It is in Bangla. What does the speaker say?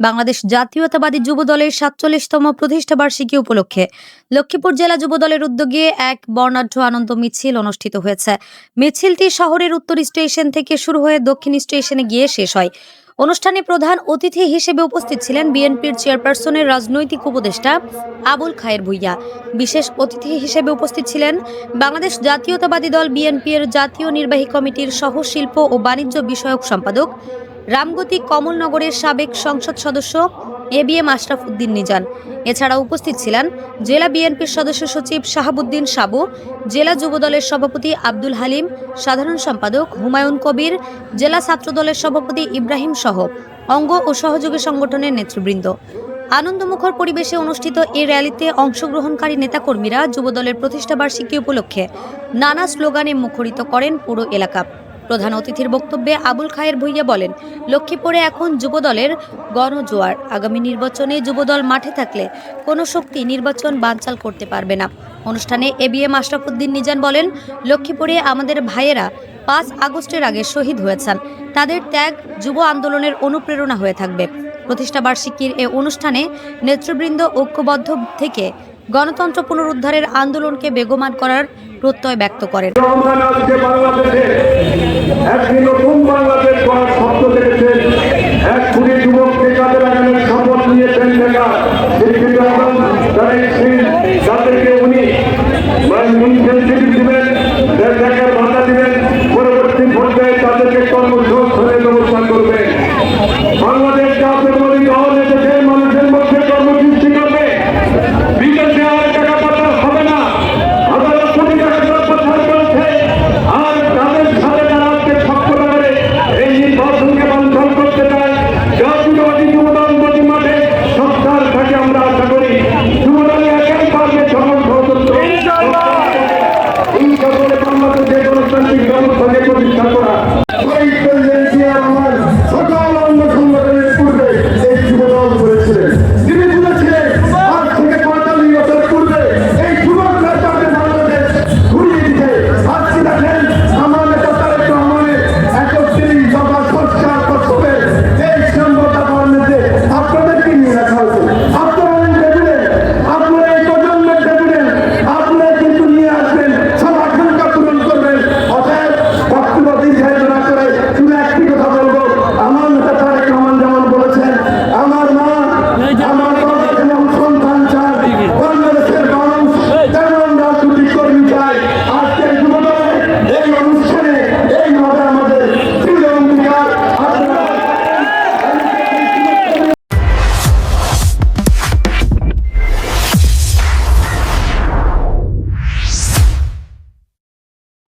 বাংলাদেশ জাতীয়তাবাদী যুব দলের সাতচল্লিশতম প্রতিষ্ঠা বার্ষিকী উপলক্ষে লক্ষ্মীপুর জেলা যুব দলের উদ্যোগে এক বর্ণাঢ্য আনন্দ মিছিল অনুষ্ঠিত হয়েছে। মিছিলটি শহরের উত্তর স্টেশন থেকে শুরু হয়ে দক্ষিণ স্টেশনে গিয়ে শেষ হয়। অনুষ্ঠানে প্রধান অতিথি হিসেবে উপস্থিত ছিলেন বিএনপির চেয়ারপারসনের রাজনৈতিক উপদেষ্টা আবুল খায়ের ভুইয়া। বিশেষ অতিথি হিসেবে উপস্থিত ছিলেন বাংলাদেশ জাতীয়তাবাদী দল বিএনপির জাতীয় নির্বাহী কমিটির সহ শিল্প ও বাণিজ্য বিষয়ক সম্পাদক রামগতি কমলনগরের সাবেক সংসদ সদস্য A B M Ashraf Uddin Nizan. এছাড়া উপস্থিত ছিলেন জেলা বিএনপির সদস্য সচিব শাহাবুদ্দিন সাবু, জেলা যুবদলের সভাপতি আব্দুল হালিম, সাধারণ সম্পাদক হুমায়ুন কবির, জেলা ছাত্রদলের সভাপতি ইব্রাহিম সহ অঙ্গ ও সহযোগী সংগঠনের নেতৃবৃন্দ। আনন্দমুখর পরিবেশে অনুষ্ঠিত এই র্যালিতে অংশগ্রহণকারী নেতাকর্মীরা যুবদলের প্রতিষ্ঠাবার্ষিকী উপলক্ষে নানা স্লোগানে মুখরিত করেন পুরো এলাকা। প্রধান অতিথির বক্তব্যে আবুল খায়ের ভুইয়া বলেন, লক্ষ্মীপুরে এখন যুবদলের গণজোয়ার। আগামী নির্বাচনে যুবদল মাঠে থাকলে কোনো শক্তি নির্বাচন বানচাল করতে পারবে না। অনুষ্ঠানে এ বি এম আশরাফুদ্দিন নিজান বলেন, লক্ষ্মীপুরে আমাদের ভাইয়েরা পাঁচ আগস্টের আগে শহীদ হয়েছেন। তাদের ত্যাগ যুব আন্দোলনের অনুপ্রেরণা হয়ে থাকবে। প্রতিষ্ঠাবার্ষিকীর এ অনুষ্ঠানে নেতৃবৃন্দ ঐক্যবদ্ধ থেকে গণতন্ত্র পুনরুদ্ধারের আন্দোলনকে বেগমান করার প্রত্যয় ব্যক্ত করেন।